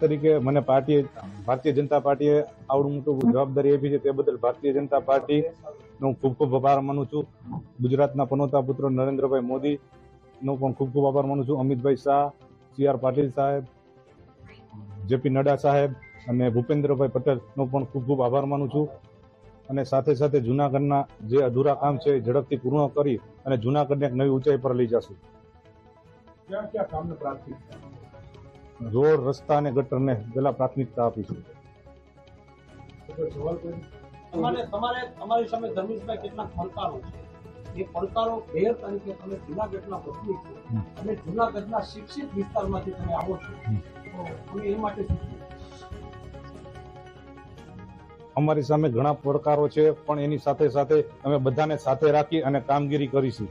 તરીકે મને પાર્ટીએ, ભારતીય જનતા પાર્ટીએ આવડું મોટું જવાબદારી આપી છે. તે બદલ ભારતીય જનતા પાર્ટી નો ખૂબ ખૂબ આભાર માનું છું. ગુજરાતના પનોતા પુત્ર નરેન્દ્રભાઈ મોદી નો પણ ખૂબ ખૂબ આભાર માનું છું. અમિતભાઈ શાહ, સી આર પાટીલ સાહેબ, જેપી નડ્ડા સાહેબ અને ભૂપેન્દ્રભાઈ પટેલ નો પણ ખૂબ ખૂબ આભાર માનું છું. અને સાથે સાથે જુનાગઢના જે અધૂરા કામ છે એ ઝડપથી પૂર્ણ કરી અને જુનાગઢને એક નવી ઊંચાઈ પર લઈ જશું. ક્યાં ક્યાં કામને પ્રાથમિકતા રોડ રસ્તા અને ગટરને પહેલા પ્રાથમિકતા આપીશું કોઈ સવાલ કોઈ તમારે તમારે તમારી સામે ધર્મેશભાઈ કેટલાક પડકારો છે. એ પડકારો ભેર તરીકે તમે જુનાગઢના વતની છો. અને જુનાગઢના શિક્ષિત વિસ્તારમાંથી તમે આવો છો. હમ. એ માટે અમારી સામે ઘણા પડકારો છે પણ એની સાથે સાથે અમે બધાને સાથે રાખી અને કામગીરી કરીશું.